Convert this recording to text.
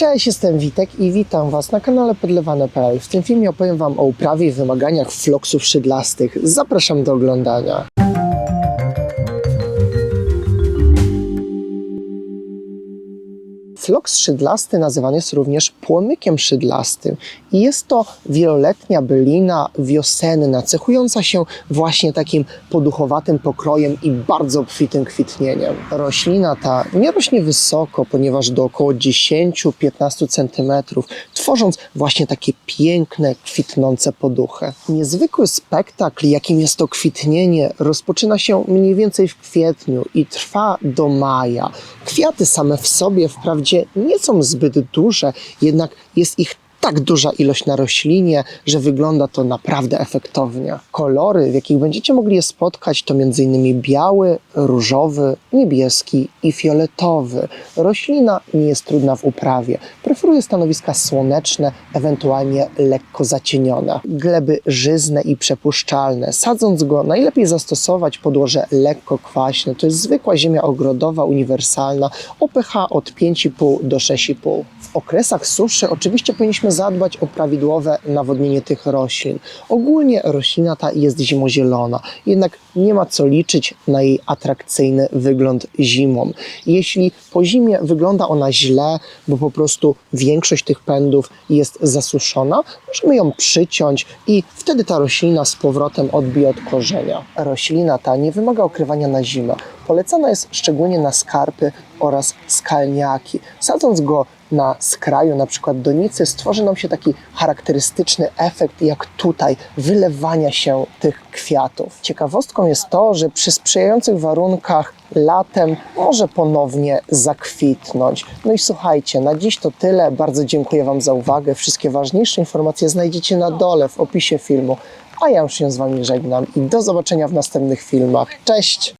Cześć, jestem Witek i witam Was na kanale podlewane.pl. W tym filmie opowiem Wam o uprawie i wymaganiach floksów szydlastych. Zapraszam do oglądania. Floks szydlasty nazywany jest również płomykiem szydlastym i jest to wieloletnia bylina wiosenna, cechująca się właśnie takim poduchowatym pokrojem i bardzo obfitym kwitnieniem. Roślina ta nie rośnie wysoko, ponieważ do około 10-15 cm, tworząc właśnie takie piękne, kwitnące poduchy. Niezwykły spektakl, jakim jest to kwitnienie, rozpoczyna się mniej więcej w kwietniu i trwa do maja. Kwiaty same w sobie wprawdzie nie są zbyt duże, jednak jest ich tak duża ilość na roślinie, że wygląda to naprawdę efektownie. Kolory, w jakich będziecie mogli je spotkać, to m.in. biały, różowy, niebieski i fioletowy. Roślina nie jest trudna w uprawie. Preferuje stanowiska słoneczne, ewentualnie lekko zacienione. Gleby żyzne i przepuszczalne. Sadząc go, najlepiej zastosować podłoże lekko kwaśne. To jest zwykła ziemia ogrodowa, uniwersalna, o pH od 5,5 do 6,5. W okresach suszy oczywiście powinniśmy zadbać o prawidłowe nawodnienie tych roślin. Ogólnie roślina ta jest zimozielona, jednak nie ma co liczyć na jej atrakcyjny wygląd zimą. Jeśli po zimie wygląda ona źle, bo po prostu większość tych pędów jest zasuszona, możemy ją przyciąć i wtedy ta roślina z powrotem odbije od korzenia. Roślina ta nie wymaga okrywania na zimę. Polecana jest szczególnie na skarpy oraz skalniaki. Sadząc go na skraju, na przykład donicy, stworzy nam się taki charakterystyczny efekt, jak tutaj, wylewania się tych kwiatów. Ciekawostką jest to, że przy sprzyjających warunkach latem może ponownie zakwitnąć. No i słuchajcie, na dziś to tyle. Bardzo dziękuję Wam za uwagę. Wszystkie ważniejsze informacje znajdziecie na dole w opisie filmu. A ja już się z Wami żegnam i do zobaczenia w następnych filmach. Cześć!